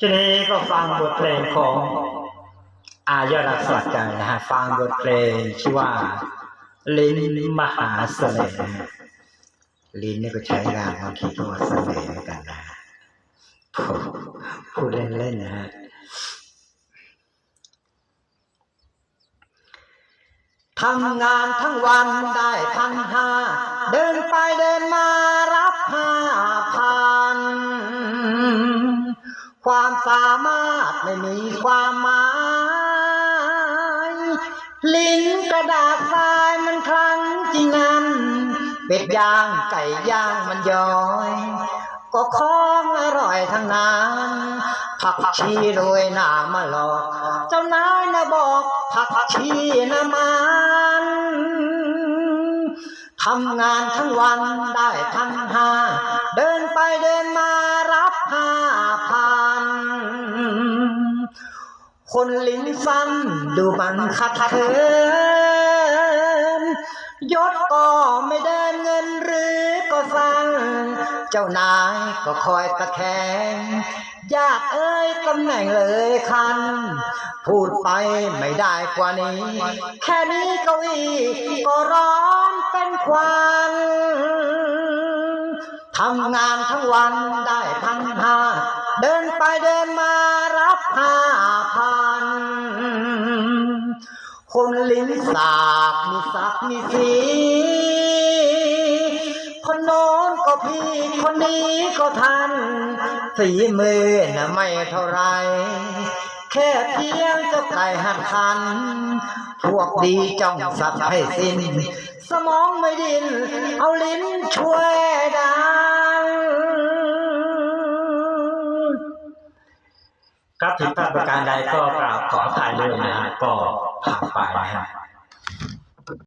ทีนี้ก็ฟังบทเพลงของอายรักษาใจนะฮะฟังบทเพลงชื่อว่า ลิ้นมหาเสน่ห์ลิ้นนี่ก็ใช้ได้บางทีก็เสน่ห์เหมือนกันนะฮะพูดพูดเล่นๆนะฮะทำงานทั้งวันได้พันห้า เดินไปเดินมารับห้าพัน ความสามารถไม่มีความหมาย ลิ้นกระดาษทรายมันคลังจริงงันเป็ดย่างไก่ย่างมันย้อย ก็ของอร่อยทั้งนั้นผักชีโรยหน้ามาหลอก เจ้านายนะบอกผักชีนะมันทำงานทั้งวันได้พัน คนลิ้นสั้นดูมันขัดเขินยศก็ไม่เดินเงินหรือก็สั่งเจ้านายก็คอยตะแคงยากเอ้ยตำแหน่งเลยคัน พูดไปไม่ได้กว่านี้ แค่นี้เก้าอี้ก็ร้อนเป็นควันทำงานทั้งวันได้พันห้า เดินไปเดินมารับห้าพัน คนลิ้นสากมีสักมีสี คนโน้นก็พี่ คนนี้ก็ทันฝีมือน่ะไม่เท่าไร แค่เพียงจ้าไก่หัดขัน พวกดีจ้องสับให้สิ้น สมองไม่ดิน เอาลิ้นช่วย ครับผิดพลาดประการใดก็กล่าวขออภัยเลยนะก็ผ่านไปนะครับ